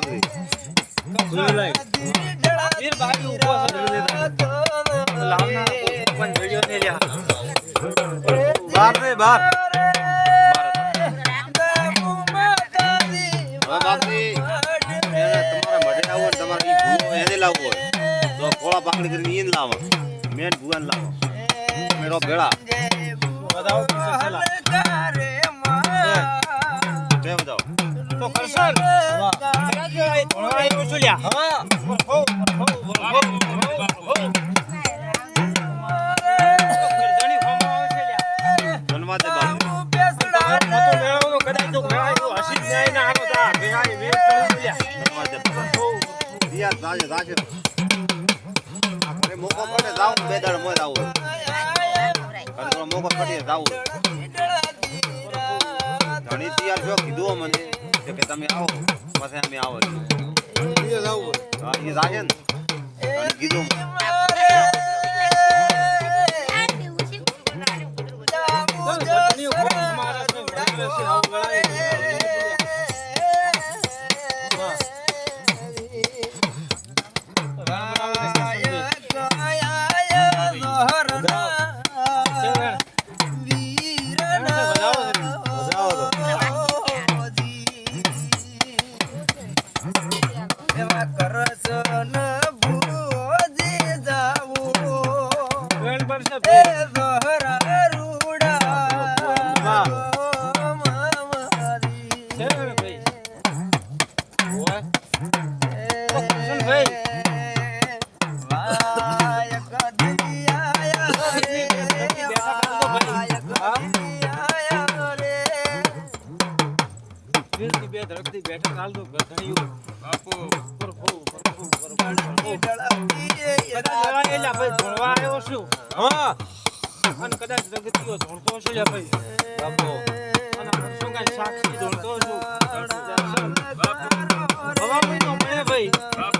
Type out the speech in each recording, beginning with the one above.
આપણી ખુલ્લી લાઈટ એ ભાઈ ઊભો છે લાવના. પણ બતાવો તો કરસર વાહ. આવ્યો મોય આવું મોકો ઘણી તૈયાર જો કીધું મને છે કે તમે આવો. પછી અમે આવો. છીએ જાવું કીધું. Hey! વીરથી બે ધડકથી બેઠક હાલતું ગધણિયું બાપુ કદાચ જગતીઓ ધોળતો છું ભાઈ. ભાઈ.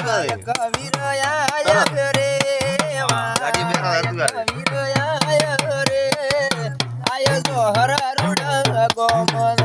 કવિર આયા રે કવિર આયા રે આયો તો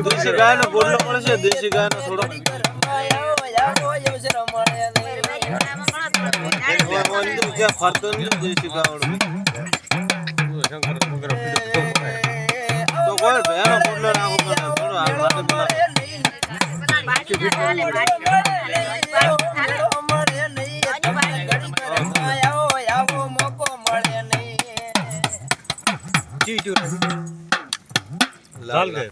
દેશી ગાયનો ગોળો મળશે દેશી ગાયનો થોડો. ફરતો નહીં દેશી ગાવડો તો કોઈ ભેરો ગોળો નાખો થોડો આ માટે પેલા લાલ ગયો